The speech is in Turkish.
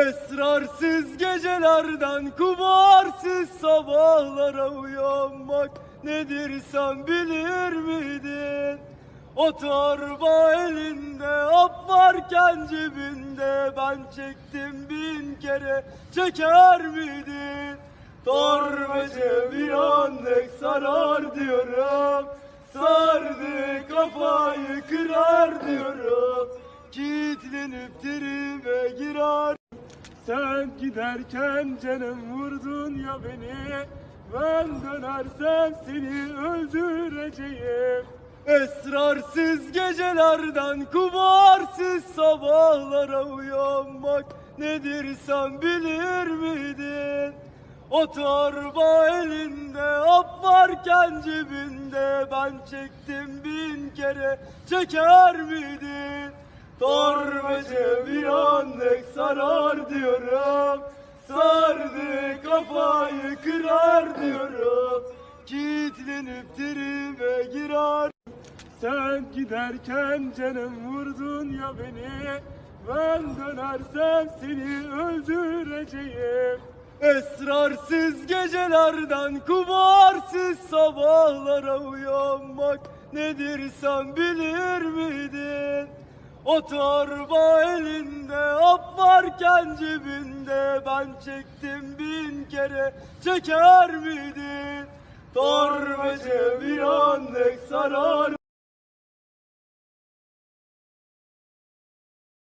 Esrarsız gecelerden kumarsız sabahlara uyanmak nedir sen bilir miydin? O torba elinde ap varken cebinde ben çektim bin kere çeker miydin? Torbacı bir andek sarar diyorum Sardı kafayı kırar diyorum Kitlenip tribe girer Sen giderken canım vurdun ya beni Ben dönersem seni öldüreceğim Esrarsız gecelerden kumarsız sabahlara uyanmak nedir sen bilir miydin? O torba elinde ap varken cebinde ben çektim bin kere çeker miydin? Torbacı Sardı kafayı kırar diyorum. Kitlenip tribe girer. Sen giderken canım vurdun ya beni. Ben dönersem seni öldüreceğim. Esrarsız gecelerden kumarsız sabahlara uyanmak nedir sen bilir miydin? O torba elinde ap varken cebinde ben çektim bin kere çeker miydin? Torbacı bir andek sarar